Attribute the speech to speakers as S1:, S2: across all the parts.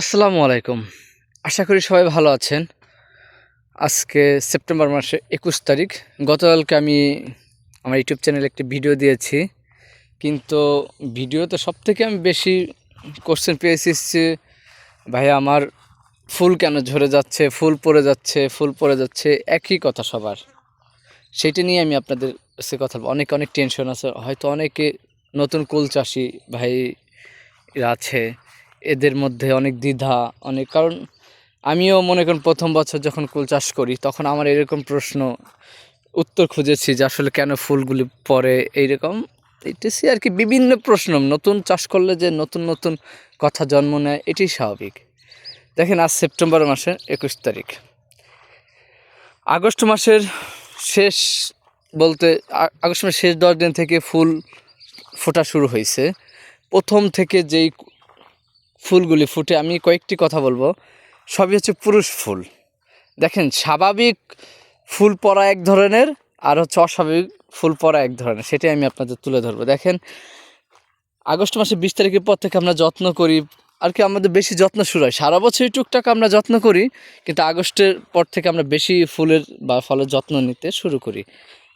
S1: আসসালামু আলাইকুম। আশা করি সবাই ভালো আছেন। আজকে সেপ্টেম্বর মাসে একুশ তারিখ। গতকালকে আমি আমার ইউটিউব চ্যানেলে একটি ভিডিও দিয়েছি। কিন্তু ভিডিওতে সব থেকে আমি বেশি কোশ্চেন পেয়েছি যে ভাই আমার ফুল কেন ঝরে যাচ্ছে, ফুল পড়ে যাচ্ছে, ফুল পড়ে যাচ্ছে, একই কথা সবার। সেটা নিয়ে আমি আপনাদের সে কথা অনেক অনেক টেনশন আছে। হয়তো অনেকে নতুন কুল চাষি ভাই আছে। এদের মধ্যে অনেক দ্বিধা, অনেক, কারণ আমিও মনে করেন প্রথম বছর যখন কুল চাষ করি, তখন আমার এরকম প্রশ্ন, উত্তর খুঁজেছি যে আসলে কেন ফুলগুলি পরে এইরকম। এটাছি আর কি বিভিন্ন প্রশ্ন, নতুন চাষ করলে যে নতুন নতুন কথা জন্ম নেয় এটি স্বাভাবিক। দেখেন আজ সেপ্টেম্বর মাসের একুশ তারিখ। আগস্ট মাসের শেষ বলতে আগস্ট মাসের শেষ দশ দিন থেকে ফুল ফোটা শুরু হয়েছে। প্রথম থেকে যেই ফুলগুলি ফুটে, আমি কয়েকটি কথা বলব। সবই হচ্ছে পুরুষ ফুল। দেখেন, স্বাভাবিক ফুল পরা এক ধরনের আর হচ্ছে অস্বাভাবিক ফুল পরা এক ধরনের, সেটাই আমি আপনাদের তুলে ধরবো। দেখেন, আগস্ট মাসের বিশ তারিখের পর থেকে আমরা যত্ন করি, আর কি আমাদের বেশি যত্ন শুরু হয়। সারা বছরই টুকটাক আমরা যত্ন করি, কিন্তু আগস্টের পর থেকে আমরা বেশি ফুলের বা ফলের যত্ন নিতে শুরু করি।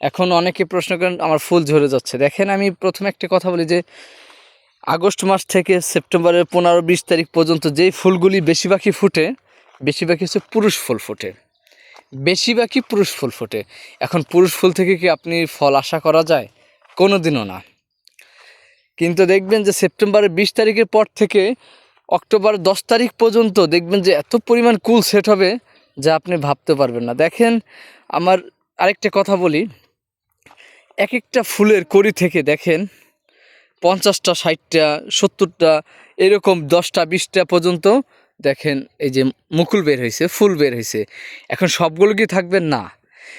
S1: এখন অনেকে প্রশ্ন করেন, আমার ফুল ঝরে যাচ্ছে। দেখেন, আমি প্রথমে একটা কথা বলি যে আগস্ট মাস থেকে সেপ্টেম্বরের পনেরো বিশ তারিখ পর্যন্ত যেই ফুলগুলি বেশিরভাগই ফুটে, বেশিরভাগই হচ্ছে পুরুষ ফুল ফোটে। বেশিরভাগই পুরুষ ফুল ফোটে। এখন পুরুষ ফুল থেকে কি আপনি ফল আশা করা যায়? কোনো দিনও না। কিন্তু দেখবেন যে সেপ্টেম্বরের বিশ তারিখের পর থেকে অক্টোবর দশ তারিখ পর্যন্ত দেখবেন যে এত পরিমাণ কুল সেট হবে যা আপনি ভাবতে পারবেন না। দেখেন, আমার আরেকটা কথা বলি। এক একটা ফুলের কড়ি থেকে দেখেন পঞ্চাশটা, ষাটটা, সত্তরটা, এরকম দশটা, বিশটা পর্যন্ত দেখেন এই যে মুকুল বের হয়েছে, ফুল বের হয়েছে। এখন সবগুলো কি থাকবে? না।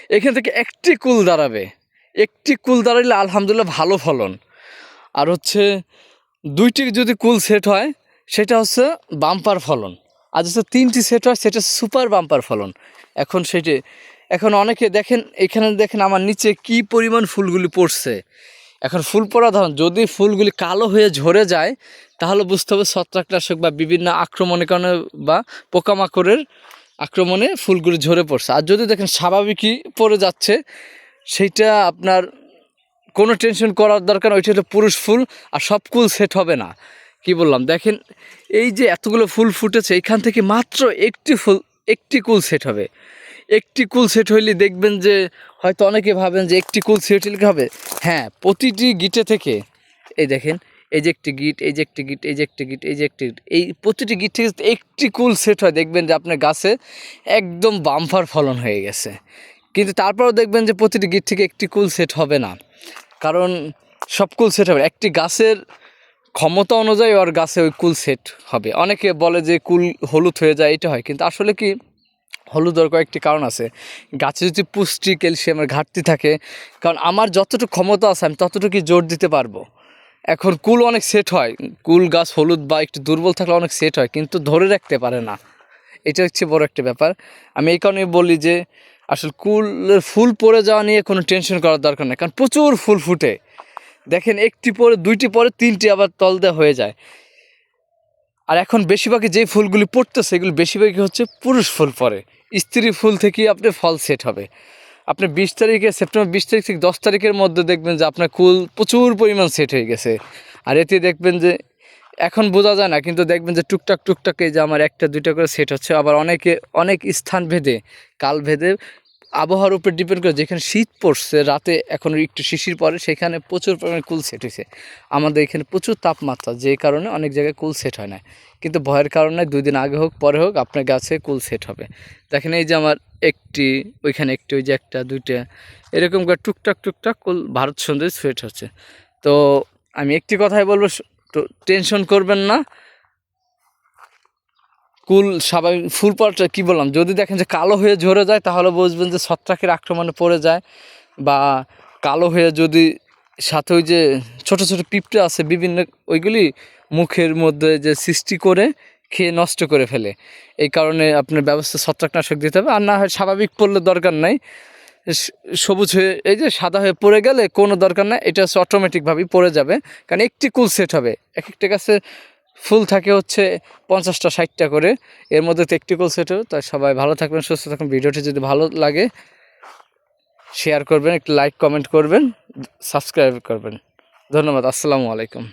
S1: এখান থেকে একটি কুল দাঁড়াবে। একটি কুল দাঁড়ালে আলহামদুলিল্লাহ ভালো ফলন। আর হচ্ছে দুইটি যদি কুল সেট হয়, সেটা হচ্ছে বাম্পার ফলন। আর হচ্ছে তিনটি সেট হয়, সেটা সুপার বাম্পার ফলন। এখন সেটি, এখন অনেকে দেখেন, এখানে দেখেন আমার নিচে কি পরিমাণ ফুলগুলি পড়ছে। এখন ফুল পড়া ধরুন, যদি ফুলগুলি কালো হয়ে ঝরে যায়, তাহলে বুঝতে হবে ছত্রাকনাশক বা বিভিন্ন আক্রমণের কারণে বা পোকামাকড়ের আক্রমণে ফুলগুলি ঝরে পড়ছে। আর যদি দেখেন স্বাভাবিকই পড়ে যাচ্ছে, সেইটা আপনার কোনো টেনশন করার দরকার ওইটা হলো পুরুষ ফুল আর সব কুল সেট হবে না। কি বললাম? দেখেন এই যে এতগুলো ফুল ফুটেছে, এখান থেকে মাত্র একটি ফুল, একটি কুল সেট হবে। একটি কুল সেট হইলে দেখবেন যে হয়তো অনেকে ভাবেন যে একটি কুল সেট কি হবে? হ্যাঁ প্রতিটি গিটে থেকে, এই দেখেন, এই যে একটি গিট, এই যে একটি গিট, এই যে একটি গিট, এই যে একটি গিট, এই প্রতিটি গিট থেকে একটি কুল সেট হয়, দেখবেন যে আপনার গাছে একদম বাম্পার ফলন হয়ে গেছে। কিন্তু তারপরেও দেখবেন যে প্রতিটি গিট থেকে একটি কুল সেট হবে না। কারণ সব কুল সেট হবে একটি গাছের ক্ষমতা অনুযায়ী ওর গাছে ওই কুল সেট হবে। অনেকে বলে যে কুল হলুদ হয়ে যায়, এটা হয়। কিন্তু আসলে কি হলুদ হওয়ার কয়েকটি কারণ আছে। গাছে যদি পুষ্টি, ক্যালসিয়ামের ঘাটতি থাকে, কারণ আমার যতটুকু ক্ষমতা আছে, আমি ততটুকুই জোর দিতে পারব। এখন কুল অনেক সেট হয়। কুল, গাছ, হলুদ বা একটু দুর্বল থাকলে অনেক সেট হয়, কিন্তু ধরে রাখতে পারে না। এটা হচ্ছে বড় একটা ব্যাপার। আমি এই কারণে বলি যে, আসলে কুলের ফুল পড়ে যাওয়া নিয়ে কোনো টেনশন করার দরকার নেই, কারণ প্রচুর ফুল ফুটে। দেখেন একটি পরে, দুইটি পরে তিনটি আবার তল দেওয়া হয়ে যায়। আর এখন বেশিরভাগই যে ফুলগুলি পড়তেছে, এগুলো বেশিরভাগই হচ্ছে পুরুষ ফুল পরে স্ত্রী ফুল থেকেই আপনার ফল সেট হবে। আপনি বিশ তারিখে, সেপ্টেম্বর বিশ তারিখ থেকে দশ তারিখের মধ্যে দেখবেন যে আপনার কুল প্রচুর পরিমাণ সেট হয়ে গেছে। আর এতে দেখবেন যে, এখন বোঝা যায় না, কিন্তু দেখবেন যে টুকটাক টুকটাক যে আমার একটা, দুইটা করে সেট হচ্ছে। আবার অনেকে, অনেক স্থান ভেদে কাল ভেদে আবহাওয়ার উপর ডিপেন্ড করে যেখানে শীত পড়ছে, রাতে এখন একটু শিশির পরে সেখানে প্রচুর পরিমাণে কুল সেট হয়েছে। আমাদের এখানে প্রচুর তাপমাত্রা, যে কারণে অনেক জায়গায় কুল সেট হয় না। কিন্তু ভয়ের কারণে দুই দিন আগে হোক, পরে হোক, আপনার গাছে কুল সেট হবে। দেখেন এই যে আমার একটি, ওইখানে একটি, ওই যে একটা, দুইটা, এরকম করে টুকটাক টুকটাক কুল ভারত সুন্দর সেট হচ্ছে। তো আমি একটি কথাই বলব টেনশন করবেন না। কুল স্বাভাবিক, ফুল পড়াটা কী বললাম, যদি দেখেন যে কালো হয়ে ঝরে যায়, তাহলে বুঝবেন যে ছত্রাকের আক্রমণে পড়ে যায়। বা কালো হয়ে যদি সাথে ওই যে ছোট ছোট পিঁপড়ে আছে, বিভিন্ন ওইগুলি মুখের মধ্যে যে সৃষ্টি করে খেয়ে নষ্ট করে ফেলে। এই কারণে আপনার ব্যবস্থা ছত্রাকনাশক দিতে হবে। আর না হয় স্বাভাবিক পড়লে দরকার নাই। সবুজ হয়ে, এই যে সাদা হয়ে পড়ে গেলে কোনো দরকার নাই। এটা হচ্ছে অটোমেটিকভাবেই পড়ে যাবে। কারণ একটি কুল সেট হবে। এক একটা গাছে ফুল থাকে হচ্ছে পঞ্চাশটা, ষাটটা করে। এর মধ্যে টেকটিক্যাল সেটও তাই সবাই ভালো থাকবেন, সুস্থ থাকবেন। ভিডিওটি যদি ভালো লাগে শেয়ার করবেন, একটু লাইক কমেন্ট করবেন সাবস্ক্রাইব করবেন। ধন্যবাদ, আসসালামু আলাইকুম।